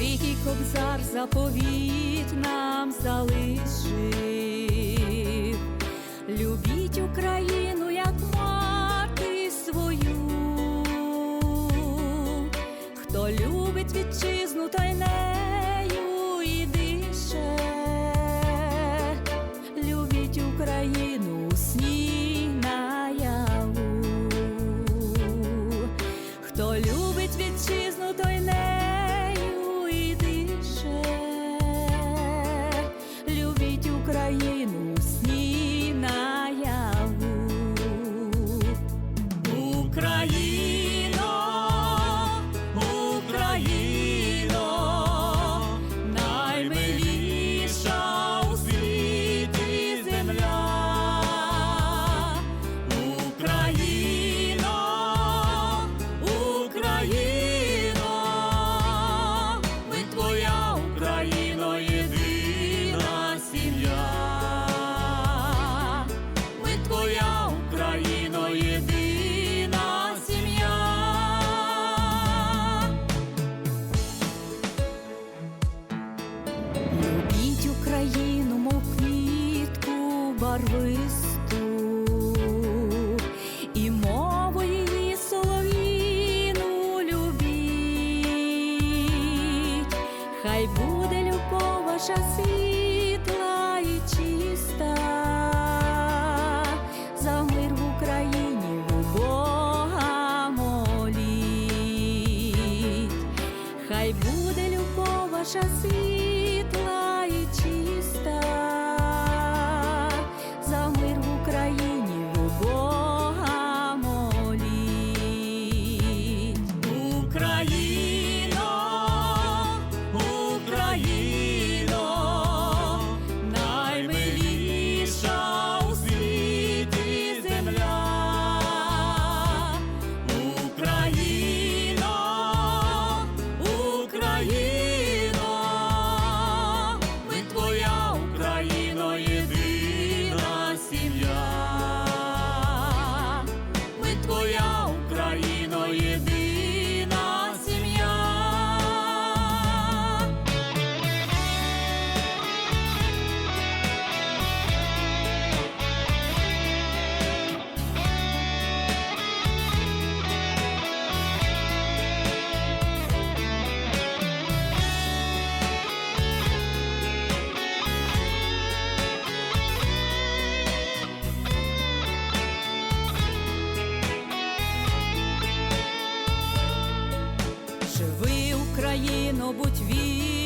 Великий кобзар заповіт нам залишив, любіть Україну. барвисту. І мову її солов'їну любіть, хай буде любов ваша світла і чиста, за мир в Україні у Бога хай буде любов ваша світла. Живи Україно, будь вільна.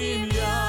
filha.